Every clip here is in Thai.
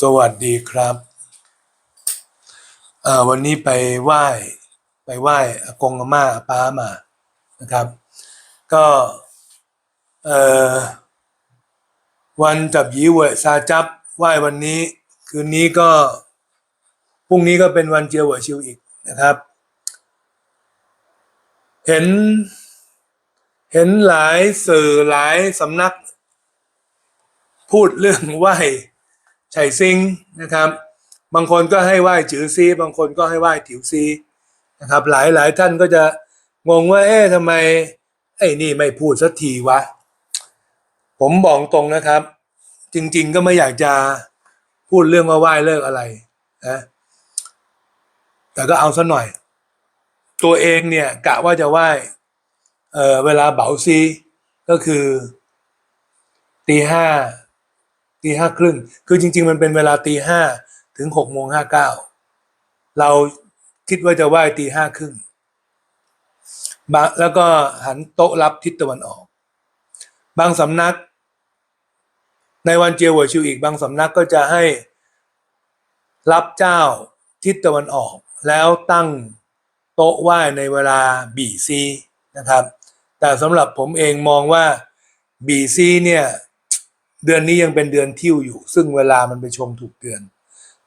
สวัสดีครับอ่อวันนี้ไปไหว้ไปไหว้อากงอาม่าป้ามานะครับ ก็เอ่อวันจับยีเวซาจับไหว้วันนี้ คืนนี้ก็พรุ่งนี้ก็เป็นวันเจียวเวยชิวอีกนะครับ เห็นเห็นหลายสื่อหลายสำนัก พูดเรื่องไหว้ ไฉซิงนะครับ บางคนก็ให้ไหว้จือซีบางคนก็ให้ไหว้ถิวซีนะครับ หลายหลายท่านก็จะงงว่าเอ๊ะทำไมไอ้นี่ไม่พูดสักทีวะ ผมบอกตรงนะครับ จริง ๆ ก็ไม่อยากจะพูดเรื่องว่าไหว้เลิกอะไรนะแต่ก็เอาซะหน่อย ตัวเองเนี่ยกะว่าจะไหว้เออเวลาเบาซีก็คือตีห้า ตีห้าครึ่งคือจริง ๆ มันเป็นเวลาตีห้าถึงหกโมงห้าเก้าเราคิดว่าจะไหว้ตีห้าครึ่งแล้วก็หันโต๊ะรับทิศตะวันออก บางสำนัก ในวันเจียวหัวชิวอีกบางสำนักก็จะให้รับเจ้าทิศตะวันออก แล้วตั้งโต๊ะไหว้ในเวลาบีซีนะครับ แต่สำหรับผมเองมองว่าบีซีเนี่ย เดือนนี้ยังเป็นเดือนทิวอยู่ ซึ่งเวลามันไปชงถูกเดือน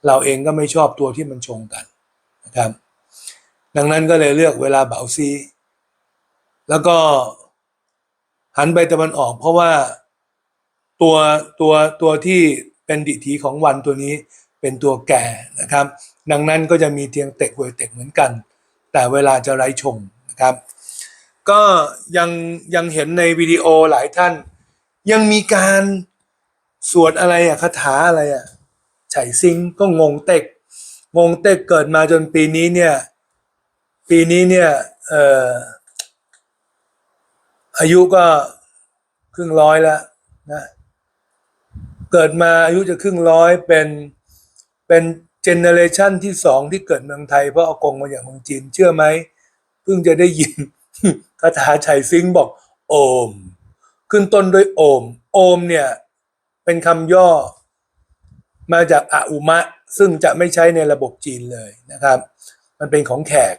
เราเองก็ไม่ชอบตัวที่มันชงกันนะครับ ดังนั้นก็เลยเลือกเวลาเบาซีแล้วก็หันไปตะวันออกเพราะว่าตัวตัวตัวที่เป็นดิถีของวันตัวนี้เป็นตัวแก่นะครับ ดังนั้นก็จะมีเทียงเตกหวยเตกเหมือนกัน แต่เวลาจะไร้ชงนะครับ ก็ยังยังเห็นในวิดีโอหลายท่าน ยังมีการ สวดอะไรอะคาถาอะไรอะไฉซิงก็งงเต็ก งงเต็กเกิดมาจนปีนี้เนี่ย ปีนี้เนี่ยเอ่ออายุก็ครึ่งร้อยแล้วนะเกิดมาอายุจะครึ่งร้อยเป็นเป็นเจเนเรชันที่สองที่เกิดเมืองไทยเพราะอากงมาจากเมืองจีน เชื่อไหมเพิ่งจะได้ยินคาถาไฉซิงบอก โอม ขึ้นต้นด้วยโอม โอมเนี่ย เป็นคำย่อมาจากอาอุมะ ซึ่งจะไม่ใช้ในระบบจีนเลยนะครับ มันเป็นของแขก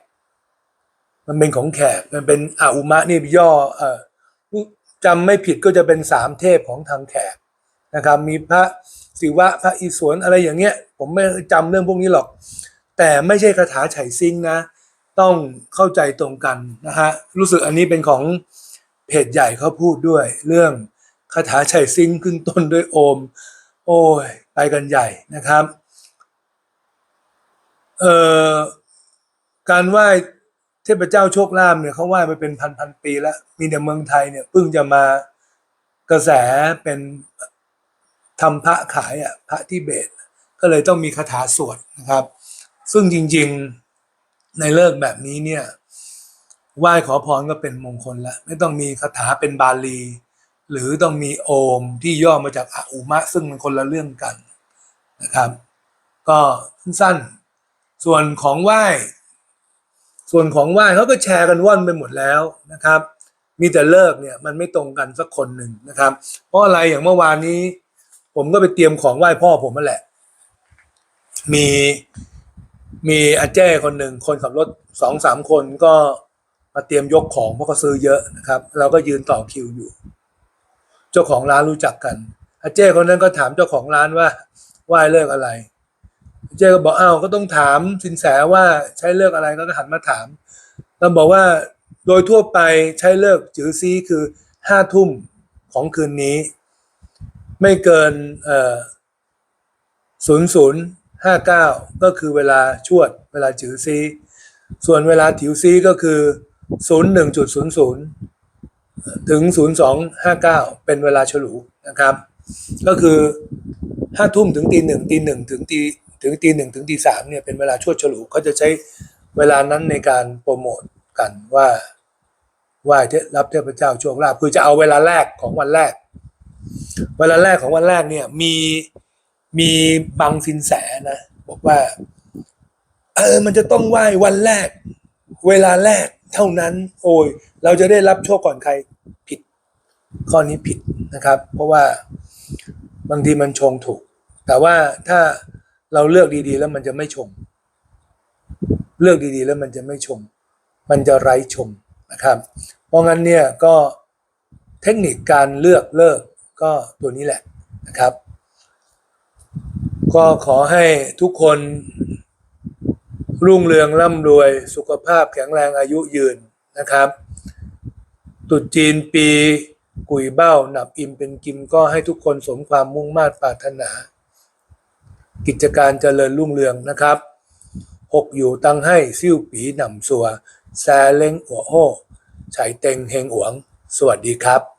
มันเป็นของแขก มันเป็นอาอุมะนี่ย่อเออจำไม่ผิดก็จะเป็นสามเทพของทางแขกนะครับ มีพระศิวะพระอิศวรอะไรอย่างเงี้ย ผมไม่จำเรื่องพวกนี้หรอก แต่ไม่ใช่คาถาไฉซิงนะ ต้องเข้าใจตรงกันนะฮะ รู้สึกอันนี้เป็นของเพจใหญ่เขาพูดด้วยเรื่อง คาถาไฉซิงขึ้นต้นด้วยโอม โอ้ยไปกันใหญ่นะครับเอ่อการไหว้เทพเจ้าโชคลาภเนี่ยเขาไหว้มาเป็นพันพันปีแล้ว มีแต่เมืองไทยเนี่ยเพิ่งจะมากระแสเป็นทำพระขายอะพระทิเบต ก็เลยต้องมีคาถาสวดนะครับ ซึ่งจริงๆในเลิกแบบนี้เนี่ยไหว้ขอพรก็เป็นมงคลละไม่ต้องมีคาถาเป็นบาลี หรือต้องมีโอมที่ย่อมาจากอาอุมะ ซึ่งมันคนละเรื่องกันนะครับ ก็สั้นๆส่วนของไหว้ ส่วนของไหว้เขาก็แชร์กันว่อนไปหมดแล้วนะครับ มีแต่เลิกเนี่ยมันไม่ตรงกันสักคนหนึ่งนะครับ เพราะอะไรอย่างเมื่อวานนี้ ผมก็ไปเตรียมของไหว้พ่อผมนั่นแหละ มีมีอาแจ้คนหนึ่งคนขับรถสองสามคนก็มาเตรียมยกของเพราะเขาซื้อเยอะนะครับ เราก็ยืนต่อคิวอยู่ เจ้าของร้านรู้จักกันอาเจ้คนนั้นก็ถามเจ้าของร้านว่าไหว้เลิกอะไรอาเจ้ก็บอกอ้าวก็ต้องถามสินแสว่าใช้เลิกอะไรก็หันมาถามเราบอกว่าโดยทั่วไปใช้เลิกจือซีคือห้าทุ่มของคืนนี้ ไม่เกินเอ่อศูนย์ศูนย์ห้าเก้าก็คือเวลาชวดเวลาจือซีส่วนเวลาถิวซีก็คือศูนย์หนึ่งจุดศูนย์ศูนย์ ถึงศูนย์สองห้าเป็นเวลาฉลูนะครับ ก็คือห้าทุ่มถึงตีหนึ่งตีหนึ่งถึงตีถึงตีหนึ่งถึงตีสามเนี่ยเป็นเวลาช่วฉลูเขาจะใช้เวลานั้นในการโปรโมทกันว่าไหว้เทรับเทพเจ้าโชคลาภคือจะเอาเวลาแรกของวันแรก เวลาแรกของวันแรกเนี่ยมีมีบางสินแสนะบอกว่า เออมันจะต้องไหว้วันแรก เวลาแรก เท่านั้นโอ้ยเราจะได้รับโชคก่อนใครผิด ข้อนี้ผิดนะครับ เพราะว่าบางทีมันชงถูก แต่ว่าถ้าเราเลือกดีๆ แล้วมันจะไม่ชมเลือกดีๆ แล้วมันจะไม่ชมมันจะไร้ชมนะครับ เพราะงั้นเนี่ยก็เทคนิคการเลือกเลิกก็ตัวนี้แหละนะครับ ก็ขอให้ทุกคน รุ่งเรืองร่ำรวยสุขภาพแข็งแรงอายุยืนนะครับตรุษจีนปีกุยเบ้าหนับอิมเป็นกิมก็ให้ทุกคนสมความมุ่งมา่ปรารถนา กิจการเจริญรุ่งเรืองนะครับหกอยู่ตั้งให้ซิ่วปีหนำสัวแซเล้งหัวโฮไฉเต็งเฮงหวง สวัสดีครับ